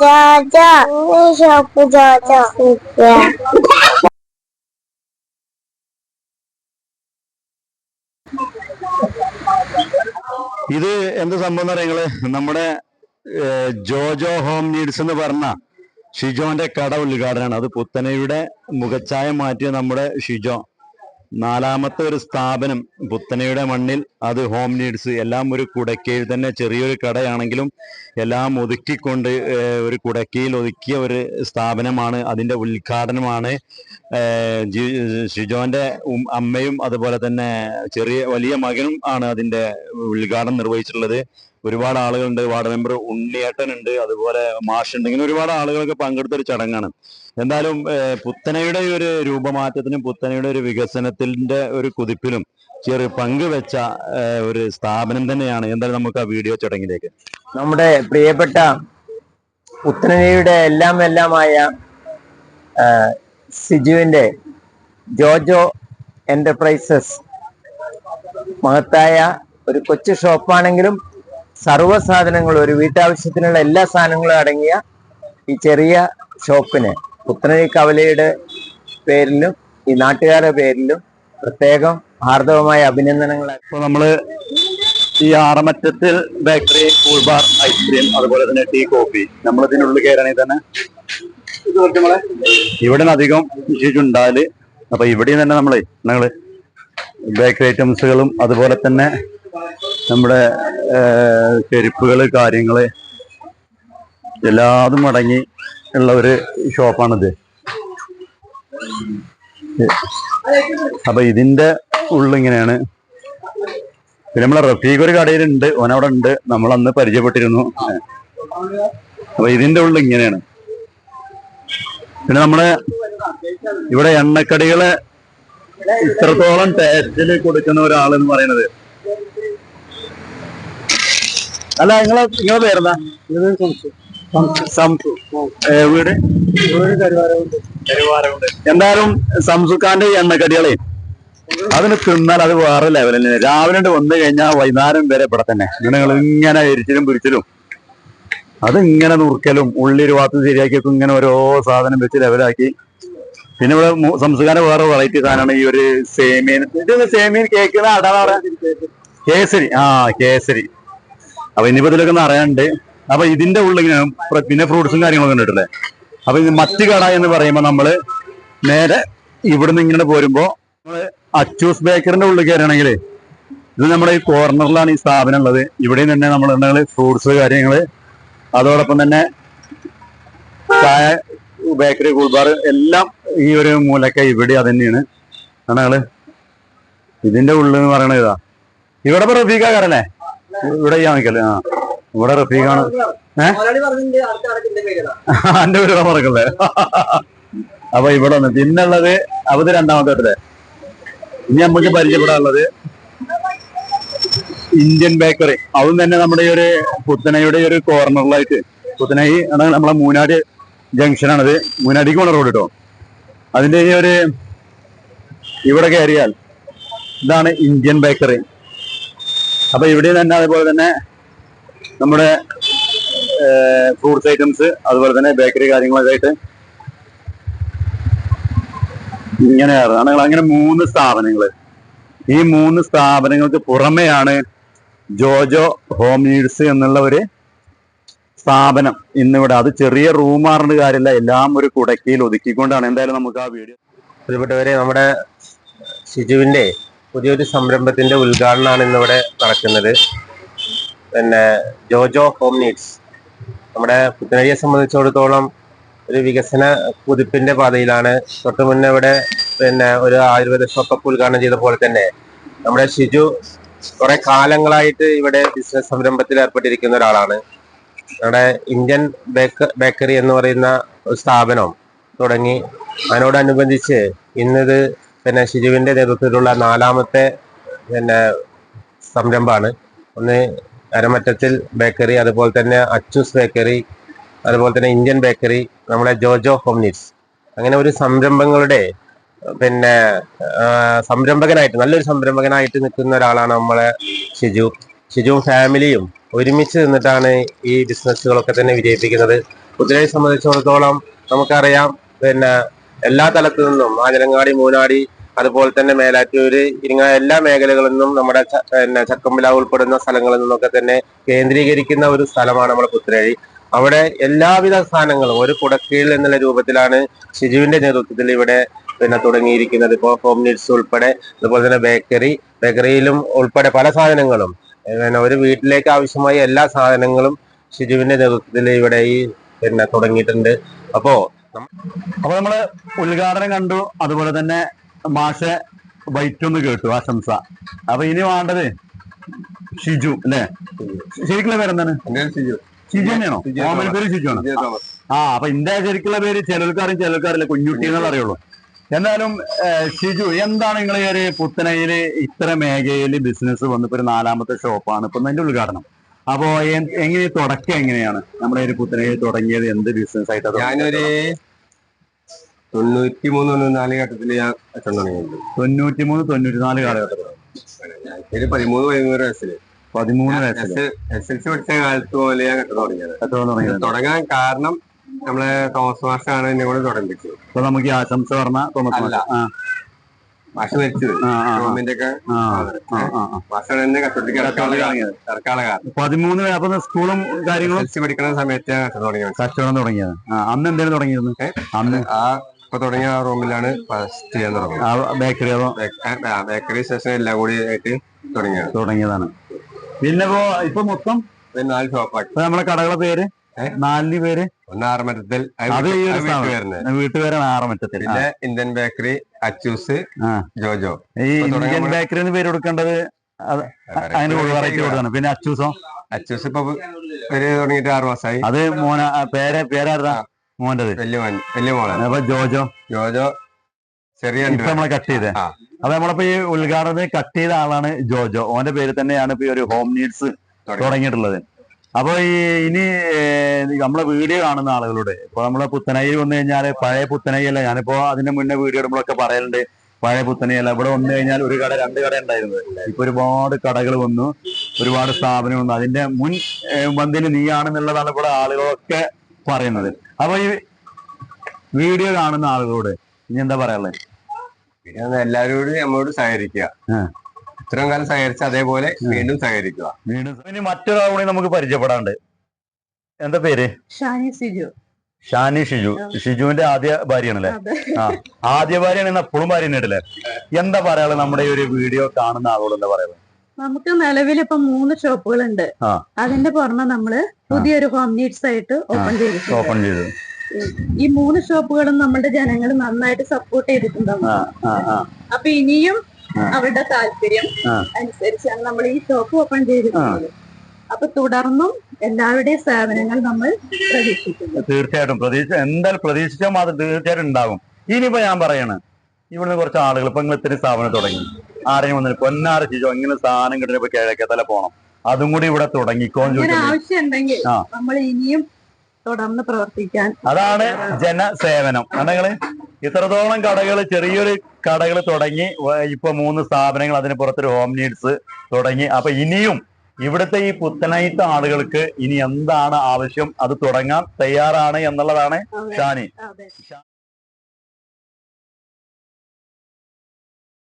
ജോജോ ഇത് എന്ത് സംഭവം പറയുന്നത് നമ്മുടെ ജോജോ ഹോം നീഡ്സ് എന്ന് പറഞ്ഞ ഷിജോന്റെ കട ഉദ്ഘാടനമാണ്. അത് പുത്തനയുടെ മുഖച്ഛായ മാറ്റിയ നമ്മുടെ ഷിജോ. നാലാമത്തെ ഒരു സ്ഥാപനം പുത്തനയുടെ മണ്ണിൽ അത് ഹോം നീഡ്സ് എല്ലാം ഒരു കുടക്കയിൽ തന്നെ ചെറിയൊരു കടയാണെങ്കിലും എല്ലാം ഒതുക്കിക്കൊണ്ട് ഒരു കുടക്കയിൽ ഒതുക്കിയ ഒരു സ്ഥാപനമാണ്. അതിന്റെ ഉദ്ഘാടനമാണ് ഷിജോന്റെ അമ്മയും അതുപോലെ തന്നെ ചെറിയ വലിയ മകനും ആണ് അതിന്റെ ഉദ്ഘാടനം നിർവഹിച്ചിട്ടുള്ളത്. ഒരുപാട് ആളുകളുണ്ട് വാർഡ് മെമ്പർ ഉണ്ണിയേട്ടൻ ഉണ്ട് അതുപോലെ മാഷുണ്ട്. ഇങ്ങനെ ഒരുപാട് ആളുകളൊക്കെ പങ്കെടുത്ത ഒരു ചടങ്ങാണ്. എന്തായാലും പുത്തനയുടെ ഒരു രൂപമാറ്റത്തിനും പുത്തനയുടെ ഒരു വികസനത്തിന്റെ ഒരു കുതിപ്പിലും ചെറിയ പങ്കുവെച്ച വെച്ച ഒരു സ്ഥാപനം തന്നെയാണ് എന്തായാലും നമുക്ക് ആ വീഡിയോ ചടങ്ങിലേക്ക്. നമ്മുടെ പ്രിയപ്പെട്ട പുത്തനയുടെ എല്ലാം എല്ലാമായ സിജുവിന്റെ ജോജോ എന്റർപ്രൈസസ് മഹത്തായ ഒരു കൊച്ചു ഷോപ്പാണെങ്കിലും സർവ സാധനങ്ങളും ഒരു വീട്ടാവശ്യത്തിനുള്ള എല്ലാ സാധനങ്ങളും അടങ്ങിയ ഈ ചെറിയ ഷോപ്പിന് പുത്തനരി കവലയുടെ പേരിലും ഈ നാട്ടുകാരുടെ പേരിലും പ്രത്യേകം ഹാർദവമായ അഭിനന്ദനങ്ങൾ. ഇപ്പൊ നമ്മൾ ഈ ആറമറ്റത്തിൽ bakery cool bar ice cream അതുപോലെ തന്നെ ടീ കോഫി നമ്മൾ ഇതിനുള്ളിൽ കയറണമെങ്കിൽ തന്നെ. ഇവിടെ അധികം വിശേഷിച്ചുണ്ടാൽ അപ്പൊ ഇവിടെയും തന്നെ നമ്മൾ ഞങ്ങൾ ബേക്കറി ഐറ്റംസുകളും അതുപോലെ തന്നെ നമ്മുടെ ചെരുപ്പുകൾ കാര്യങ്ങൾ എല്ലാതും അടങ്ങി ഉള്ള ഒരു ഷോപ്പാണിത്. അപ്പൊ ഇതിന്റെ ഉള്ളിങ്ങനെയാണ് പിന്നെ നമ്മളെ റഫീഖ് ഒരു കടയിലുണ്ട്. ഓനവിടെ ഉണ്ട് നമ്മൾ അന്ന് പരിചയപ്പെട്ടിരുന്നു. അപ്പൊ ഇതിന്റെ ഉള്ളിൽ ഇങ്ങനെയാണ്. പിന്നെ നമ്മളെ ഇവിടെ എണ്ണക്കടികളെ ഇത്രത്തോളം ടേസ്റ്റിൽ കൊടുക്കുന്ന ഒരാൾ എന്ന് പറയുന്നത്. അല്ല നിങ്ങളെ നിങ്ങളെ പേരെന്താ? വീട്? എന്തായാലും സംസുഖാന്റെ എണ്ണക്കടികളെ അതിന് തിന്നാൽ അത് വേറെ ലെവലിൽ രാവിലെ വന്നു കഴിഞ്ഞാൽ വൈകുന്നേരം വരെ ഇവിടെ തന്നെ. നിങ്ങൾ ഇങ്ങനെ എരിച്ചിലും പിരിച്ചിലും അത് ഇങ്ങനെ നുറുക്കലും ഉള്ളി ഒരു ഭാഗത്ത് ശരിയാക്കി ഇങ്ങനെ ഓരോ സാധനം വെച്ച് ലെവലാക്കി പിന്നെ ഇവിടെ സംസ്കാരം വേറെ വെറൈറ്റി സാധനമാണ് ഈ ഒരു സേമിയൻ. ഇത് സേമിയൻ കേക്ക് അടാ കേസരി. ആ കേസരി. അപ്പൊ ഇനിയിപ്പോ ഇതിലൊക്കെ ഒന്ന് അറിയാനുണ്ട്. അപ്പൊ ഇതിന്റെ ഉള്ളിൽ ഇങ്ങനെ പിന്നെ ഫ്രൂട്ട്സും കാര്യങ്ങളൊക്കെ കണ്ടിട്ടില്ലേ? അപ്പൊ ഇത് മത്തി കട എന്ന് പറയുമ്പോ നമ്മൾ നേരെ ഇവിടുന്ന് ഇങ്ങനെ പോരുമ്പോ നമ്മൾ അച്ചൂസ് ബേക്കറിന്റെ ഉള്ളിൽ കയറണമെങ്കിൽ ഇത് നമ്മുടെ ഈ കോർണറിലാണ് ഈ സ്ഥാപനം ഉള്ളത്. ഇവിടെയും തന്നെ നമ്മൾ ഫ്രൂട്ട്സ് കാര്യങ്ങൾ അതോടൊപ്പം തന്നെ ചായ ബേക്കറി കൂൾബാർ എല്ലാം ഈ ഒരു മൂലക്ക ഇവിടെ അത് തന്നെയാണ്. ആണ് ഇതിന്റെ ഉള്ളിൽ എന്ന് പറയണത് ഇതാ. ഇവിടെ ഇപ്പൊ റഫീഖാക്കാരല്ലേ ഇവിടെ ചെയ്യാൻ നിൽക്കല്ലേ ആ. ഇവിടെ റഫീഖാണ് എന്റെ പേര് മറക്കല്ലേ അപ്പൊ ഇവിടെ ഒന്ന് പിന്നുള്ളത് അവത് രണ്ടാമത്തെ വീട്ടിലെ ഇനി നമുക്ക് പരിചയപ്പെടാനുള്ളത് ഇന്ത്യൻ ബേക്കറി. അതും തന്നെ നമ്മുടെ ഈ ഒരു പുത്തനയുടെ ഒരു കോർണറിലായിട്ട്. പുത്തനൈ ആണ് നമ്മളെ മൂന്നാട് ജംഗ്ഷനാണത്. മൂന്നാടിക്ക് പോണ റോഡ് കേട്ടോ അതിന്റെ ഈ ഒരു ഇവിടെ കയറിയാൽ ഇതാണ് ഇന്ത്യൻ ബേക്കറി. അപ്പൊ ഇവിടെ തന്നെ അതേപോലെ തന്നെ നമ്മുടെ ഫ്രൂട്ട്സ് ഐറ്റംസ് അതുപോലെ തന്നെ ബേക്കറി കാര്യങ്ങളൊക്കെ ആയിട്ട് ഇങ്ങനെയാണ് ആണ് അങ്ങനെ മൂന്ന് സ്ഥാപനങ്ങൾ. ഈ മൂന്ന് സ്ഥാപനങ്ങൾക്ക് പുറമെയാണ് ജോജോ ഹോം നീഡ്സ് എന്നുള്ള ഒരു സ്ഥാപനം. ഇന്നിവിടെ അത് ചെറിയ റൂമാറിന്റെ കാര്യമില്ല എല്ലാം ഒരു കുടക്കയിൽ ഒതുക്കിക്കൊണ്ടാണ്. എന്തായാലും നമുക്ക് ആ വീഡിയോ പ്രിയപ്പെട്ടവരെ നമ്മുടെ ഷിജുവിന്റെ പുതിയൊരു സംരംഭത്തിന്റെ ഉദ്ഘാടനമാണ് ഇന്നിവിടെ നടക്കുന്നത്. പിന്നെ ജോജോ ഹോം നീഡ്സ്. നമ്മുടെ പുത്തനരിയെ സംബന്ധിച്ചിടത്തോളം ഒരു വികസന കുതിപ്പിന്റെ പാതയിലാണ്. തൊട്ട് മുന്നേ ഇവിടെ പിന്നെ ഒരു ആയുർവേദ ഷോപ്പൊക്കെ ഉദ്ഘാടനം ചെയ്ത പോലെ തന്നെ നമ്മുടെ ഷിജു കുറെ കാലങ്ങളായിട്ട് ഇവിടെ ബിസിനസ് സംരംഭത്തിൽ ഏർപ്പെട്ടിരിക്കുന്ന ഒരാളാണ്. നമ്മുടെ ഇന്ത്യൻ ബേക്ക ബേക്കറി എന്ന് പറയുന്ന ഒരു സ്ഥാപനം തുടങ്ങി. അതിനോടനുബന്ധിച്ച് ഇന്നത് പിന്നെ ഷിജുവിന്റെ നേതൃത്വത്തിലുള്ള നാലാമത്തെ പിന്നെ സംരംഭമാണ്. ഒന്ന് അരമറ്റത്തിൽ ബേക്കറി അതുപോലെ തന്നെ അച്ചൂസ് ബേക്കറി അതുപോലെ തന്നെ ഇന്ത്യൻ ബേക്കറി നമ്മളെ ജോജോ ഹോംനിറ്റ്സ് അങ്ങനെ ഒരു സംരംഭങ്ങളുടെ പിന്നെ സംരംഭകനായിട്ട് നല്ലൊരു സംരംഭകനായിട്ട് നിൽക്കുന്ന ഒരാളാണ് നമ്മളെ ഷിജു. ഷിജുവും ഫാമിലിയും ഒരുമിച്ച് നിന്നിട്ടാണ് ഈ ബിസിനസ്സുകളൊക്കെ തന്നെ വിജയിപ്പിക്കുന്നത്. കുതിരയെ സംബന്ധിച്ചിടത്തോളം നമുക്കറിയാം പിന്നെ എല്ലാ തലത്തു നിന്നും ആഞ്ഞലങ്ങാടി മൂനാടി അതുപോലെ തന്നെ മേലാറ്റൂര് ഇരിങ്ങ എല്ലാ മേഖലകളിൽ നിന്നും നമ്മുടെ പിന്നെ ചക്കമ്പില ഉൾപ്പെടുന്ന സ്ഥലങ്ങളിൽ നിന്നൊക്കെ തന്നെ കേന്ദ്രീകരിക്കുന്ന ഒരു സ്ഥലമാണ് നമ്മുടെ പുത്തരഴി അവിടെ എല്ലാവിധ സ്ഥാനങ്ങളും ഒരു കുടക്കീഴിൽ എന്നുള്ള രൂപത്തിലാണ് ഷിജുവിന്റെ നേതൃത്വത്തിൽ ഇവിടെ പിന്നെ തുടങ്ങിയിരിക്കുന്നത്. ഇപ്പോൾ ഹോം നീഡ്സ് ഉൾപ്പെടെ അതുപോലെ തന്നെ ബേക്കറി ബേക്കറിയിലും ഉൾപ്പെടെ പല സാധനങ്ങളും പിന്നെ ഒരു വീട്ടിലേക്ക് ആവശ്യമായ എല്ലാ സാധനങ്ങളും ഷിജുവിന്റെ നേതൃത്വത്തിൽ ഇവിടെ ഈ പിന്നെ തുടങ്ങിയിട്ടുണ്ട്. അപ്പോ അപ്പൊ നമ്മൾ ഉദ്ഘാടനം കണ്ടു. അതുപോലെ തന്നെ മാഷ ഒന്ന് കേട്ടു ആശംസ. അപ്പൊ ഇനി വേണ്ടത് ഷിജു അല്ലേ? ശരിക്കുള്ള പേരെന്താണ്? ഷിജു. തന്നെയാണോ? ഓമന പേര് ഷിജു ആണ്? ആ അപ്പൊ ഇന്റെ ശരിക്കുള്ള പേര് ചിലർക്കാരും ചിലർക്കാരില്ല കുഞ്ഞുട്ടി എന്നുള്ള അറിയുള്ളൂ. എന്നാലും ഷിജു എന്താണ് നിങ്ങൾ ഒരു പുത്തനയിൽ ഇത്ര മേഖലയിൽ ബിസിനസ് വന്നിപ്പോ ഒരു നാലാമത്തെ ഷോപ്പാണ് ഇപ്പൊ അതിന്റെ ഉദ്ഘാടനം. അപ്പോ എങ്ങനെ തുടക്കം എങ്ങനെയാണ്? നമ്മുടെ ഒരു പുത്തനയിൽ തുടങ്ങിയത് എന്ത് ബിസിനസ് ആയിട്ടാണ് ഞാനൊരു തൊണ്ണൂറ്റി മൂന്ന് തൊണ്ണൂറ്റിനാല് ഘട്ടത്തിൽ ഞാൻ തുടങ്ങിയിട്ടുണ്ട് തൊണ്ണൂറ്റി മൂന്ന് തൊണ്ണൂറ്റി നാല് കാലഘട്ടത്തിൽ പതിമൂന്ന് പതിമൂന്ന് വയസ്സിൽ പതിമൂന്ന് വയസ്സിൽ എസ് എൽ സി പഠിച്ച കാലത്ത് പോലെ ഞാൻ തുടങ്ങിയത്. തുടങ്ങാൻ കാരണം നമ്മളെ തോമസ് മാഷാണ് എന്നെ കൂടെ തുടങ്ങിച്ചത് അപ്പൊ നമുക്ക് ആശംസ പറഞ്ഞ തോമസ് മാഷ. മരിച്ചത്. ഗവൺമെന്റ് ഒക്കെ. മാഷാണ് എന്നെ തുടങ്ങിയത്. ഇറക്കാനുള്ള കാരണം. പതിമൂന്ന് അപ്പൊ സ്കൂളും കാര്യങ്ങളും പഠിക്കുന്ന സമയത്ത് കച്ചവടം തുടങ്ങിയത്. കച്ചവടം തുടങ്ങിയത്. അന്ന് എന്തേലും തുടങ്ങിയിരുന്നു? അന്ന്. ആ ഇപ്പൊ തുടങ്ങിയ ആ റൂമിലാണ് ഫസ്റ്റ് ചെയ്യാൻ തുടങ്ങുന്നത്. ബേക്കറി അതോ? ബേക്കറി സ്റ്റേഷൻ എല്ലാം കൂടി ആയിട്ട് തുടങ്ങിയത് തുടങ്ങിയതാണ്. പിന്നെ ഇപ്പോ ഇപ്പൊ മൊത്തം പിന്നെ നാല് ഷോപ്പാക്കി ഇപ്പൊ നമ്മളെ കടകളെ പേര്? നാല് നാലിന് പേര്? ഒന്ന് ആറുമറ്റത്തിൽ അത് വീട്ടുപേരാണ്. ആറമറ്റത്തിൽ. പിന്നെ ഇന്ത്യൻ ബേക്കറി അച്ചൂസ് ജോജോ ഈ ഇന്ത്യൻ ബേക്കറി എന്ന് പേര് കൊടുക്കേണ്ടത് അതിന് വെറൈറ്റി കൊടുക്കണം. പിന്നെ അച്ചൂസോ അച്ചൂസ് ഇപ്പൊ ഒരു തുടങ്ങിയിട്ട് ആറു മാസമായി അത് മോന പേരെ പേര് മോന്റത് വലിയ മോൻ വലിയ മോളാണ് അപ്പൊ ജോജോ. ജോജോ ചെറിയ ഇപ്പൊ നമ്മളെ കട്ട് ചെയ്തേ. അപ്പൊ നമ്മളിപ്പോ ഈ ഉദ്ഘാടനം കട്ട് ചെയ്ത ആളാണ് ജോജോ. ഓന്റെ പേര് തന്നെയാണ് ഇപ്പൊ ഈ ഒരു ഹോം നീഡ്സ് തുടങ്ങിയിട്ടുള്ളത്. അപ്പൊ ഈ ഇനി നമ്മളെ വീഡിയോ കാണുന്ന ആളുകളോട് ഇപ്പൊ നമ്മളെ പുത്തനയിൽ വന്നു കഴിഞ്ഞാൽ പഴയ പുത്തനയില്ല? ഞാനിപ്പോ അതിന്റെ മുന്നേ വീഡിയോ ഇടുമ്പോഴൊക്കെ പറയലുണ്ട് പഴയ പുത്തനയല്ല. ഇവിടെ വന്നു കഴിഞ്ഞാൽ ഒരു കട രണ്ട് കട ഉണ്ടായിരുന്നത് ഇപ്പൊ ഒരുപാട് കടകൾ വന്നു ഒരുപാട് സ്ഥാപനം വന്നു. അതിന്റെ മുൻ വന്തിന് നീ ആണെന്നുള്ളതാണ് ഇവിടെ ആളുകളൊക്കെ പറയുന്നത്. അപ്പൊ ഈ വീഡിയോ കാണുന്ന ആളുകളോട് ഇനി എന്താ പറയാനുള്ളത് പിന്നെ എല്ലാരോടും എല്ലാവരോടും നമ്മളോട് സഹകരിക്കുക. ഇത്രയും കാലം സഹകരിച്ച അതേപോലെ വീണ്ടും സഹകരിക്കുക. വീണ്ടും ഇനി മറ്റൊരാൾ കൂടി നമുക്ക് പരിചയപ്പെടാണ്ട് എന്താ പേര്? ഷാനി സിജു. ഷാനി ഷിജു. ഷിജുവിന്റെ ആദ്യ ഭാര്യയാണല്ലേ? ആ. ആദ്യ ഭാര്യയാണ് ഇന്ന് എപ്പോഴും ഭാര്യ തന്നെയല്ലേ എന്താ പറയാനുള്ളത് നമ്മുടെ ഈ ഒരു വീഡിയോ കാണുന്ന ആളോട് എന്താ പറയുന്നത് നമുക്ക് നിലവിൽ ഇപ്പൊ മൂന്ന് ഷോപ്പുകൾ ഉണ്ട് അതിന്റെ പുറമെ നമ്മൾ പുതിയൊരു ഹോം നീഡ്സ് ആയിട്ട് ഓപ്പൺ ചെയ്തിട്ടുണ്ട്. ഓപ്പൺ ചെയ്തു. ഈ മൂന്ന് ഷോപ്പുകളും നമ്മുടെ ജനങ്ങൾ നന്നായിട്ട് സപ്പോർട്ട് ചെയ്തിട്ടുണ്ടാവും. അപ്പൊ ഇനിയും. അവരുടെ താല്പര്യം അനുസരിച്ചാണ് നമ്മൾ ഈ ഷോപ്പ് ഓപ്പൺ ചെയ്തിട്ടുള്ളത് അപ്പൊ തുടർന്നും എല്ലാവരുടെയും സേവനങ്ങൾ നമ്മൾ പ്രതീക്ഷിക്കുന്നു. തീർച്ചയായിട്ടും പ്രതീക്ഷ എന്തായാലും പ്രതീക്ഷിച്ചാൽ മാത്രം തീർച്ചയായിട്ടും ഉണ്ടാകും. ഇനിയിപ്പോ ഞാൻ പറയാണ് ഇവിടുന്ന് കുറച്ച് ആളുകൾ ഇപ്പൊ നിങ്ങൾ ഇത്തിരി സ്ഥാപനം തുടങ്ങി. ആരെയും വന്നിട്ട് പൊന്നാറ് ചിജോ ഇങ്ങനെ സാധനം കിട്ടുന്ന കിഴക്കത്തല പോണം. അതും കൂടി ഇവിടെ തുടങ്ങിക്കോന്ന് അങ്ങനെ ചോദിക്കുന്നത് ആ. നമ്മൾ ഇനിയും തുടർന്ന് പ്രവർത്തിക്കാൻ അതാണ് ജനസേവനം. കണ്ടങ്ങൾ ഇത്രത്തോളം കടകൾ ചെറിയൊരു കടകൾ തുടങ്ങി ഇപ്പൊ മൂന്ന് സ്ഥാപനങ്ങൾ അതിന് പുറത്തൊരു ഹോം നീഡ്സ് തുടങ്ങി. അപ്പൊ ഇനിയും ഇവിടുത്തെ ഈ പുത്തനായിത്ത ആളുകൾക്ക് ഇനി എന്താണ് ആവശ്യം? അത് തുടങ്ങാൻ തയ്യാറാണ് എന്നുള്ളതാണ് ഷാനി.